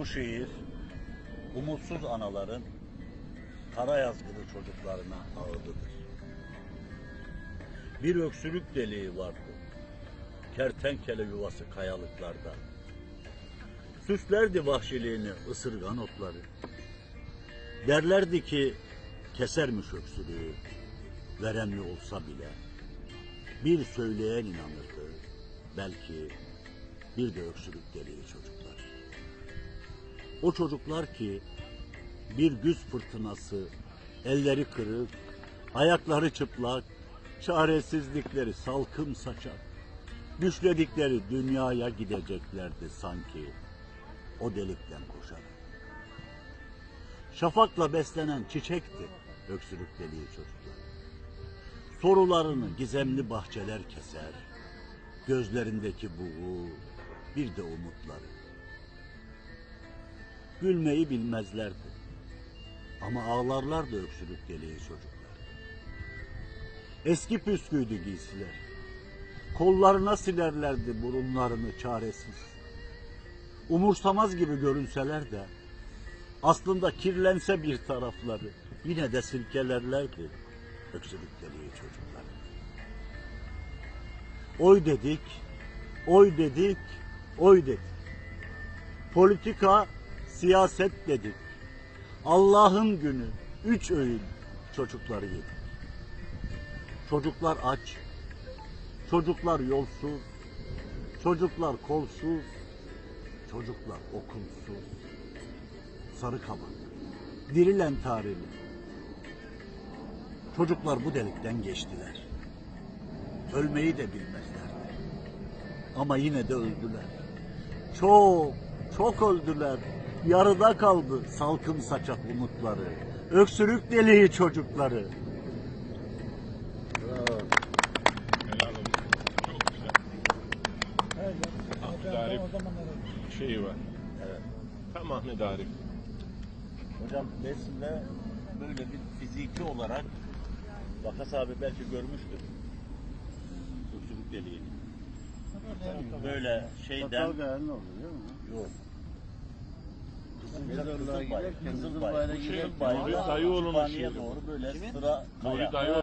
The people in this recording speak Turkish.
Bu şiir umutsuz anaların kara yazgılı çocuklarına ağırlıdır. Bir öksürük deliği vardı. Kertenkele yuvası kayalıklarda. Süslerdi vahşiliğini ısırgan otları. Derlerdi ki kesermiş öksürüğü, veremli olsa bile. Bir söyleyen inanırdı, belki bir de öksürük deliği çocuklar. O çocuklar ki bir güz fırtınası, elleri kırık, ayakları çıplak, çaresizlikleri salkım saçar. Düşledikleri dünyaya gideceklerdi sanki o delikten koşarak. Şafakla beslenen çiçekti öksürük deliği çocuklar. Sorularını gizemli bahçeler keser, gözlerindeki buğu, bir de umutları. Gülmeyi bilmezlerdi. Ama ağlarlardı öksürük deliği çocuklar. Eski püsküydü giysiler. Kollarına silerlerdi burunlarını çaresiz. Umursamaz gibi görünseler de aslında kirlense bir tarafları yine de silkelerlerdi öksürük deliği çocuklar. Oy dedik, oy dedik, oy dedik. Politika, siyaset dedik. Allah'ın günü, üç öğün çocukları yedik. Çocuklar aç, çocuklar yolsuz, çocuklar kolsuz, çocuklar okulsuz. Sarı kabak, dirilen tarihli. Çocuklar bu delikten geçtiler. Ölmeyi de bilmezlerdi. Ama yine de öldüler. Çok, çok öldüler. Yarıda kaldı salkım saçak umutları. Öksürük deliği çocukları. Helal olsun. Çok güzel. Ahmet Arif şeyi var. Evet. Tam Ahmet Arif. Hocam resimde böyle bir fiziki olarak Vakas abi belki görmüştür. Öksürük deliğini. Böyle şeyden Batal gayrı ne olur değil mi? yok. Mezarlığa Kızılbay, giderken Kızılbay, Kızılbay'da Bu şey, giderken Nuri Dayıoğlu'nun Kütüphaneye şeyi bu. doğru böyle sıra Nuri kaya. Dayı